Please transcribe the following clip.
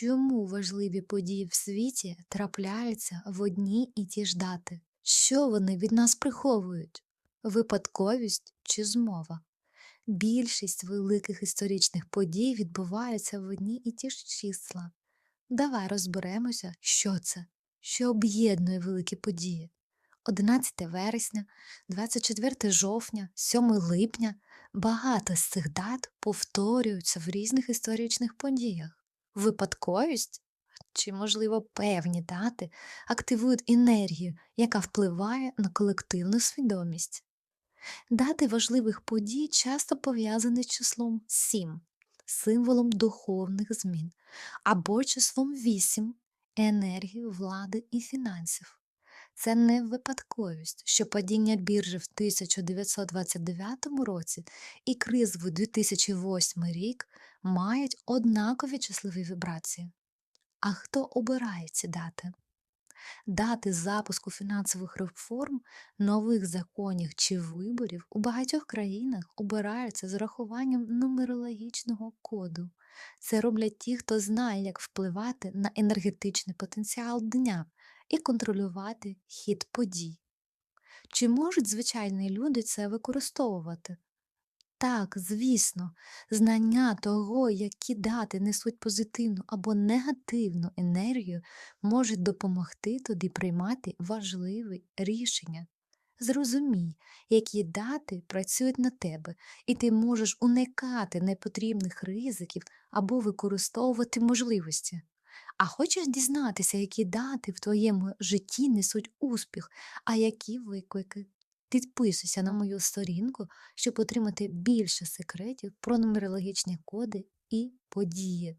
Чому важливі події в світі трапляються в одні і ті ж дати? Що вони від нас приховують? Випадковість чи змова? Більшість великих історичних подій відбуваються в одні і ті ж числа. Давай розберемося, що це, що об'єднує великі події. 11 вересня, 24 жовтня, 7 липня багато з цих дат повторюються в різних історичних подіях. Випадковість чи, можливо, певні дати активують енергію, яка впливає на колективну свідомість. Дати важливих подій часто пов'язані з числом 7, символом духовних змін, або числом 8 енергії влади і фінансів. Це не випадковість, що падіння біржі в 1929 році і кризовий 2008 рік мають однакові числові вібрації. А хто обирає ці дати? Дати запуску фінансових реформ, нових законів чи виборів у багатьох країнах обираються з урахуванням нумерологічного коду. Це роблять ті, хто знає, як впливати на енергетичний потенціал дня і контролювати хід подій. Чи можуть звичайні люди це використовувати? Так, звісно, знання того, які дати несуть позитивну або негативну енергію, можуть допомогти тобі приймати важливі рішення. Зрозумій, які дати працюють на тебе, і ти можеш уникати непотрібних ризиків або використовувати можливості. А хочеш дізнатися, які дати в твоєму житті несуть успіх, а які виклики? Підписуйся на мою сторінку, щоб отримати більше секретів про нумерологічні коди і події.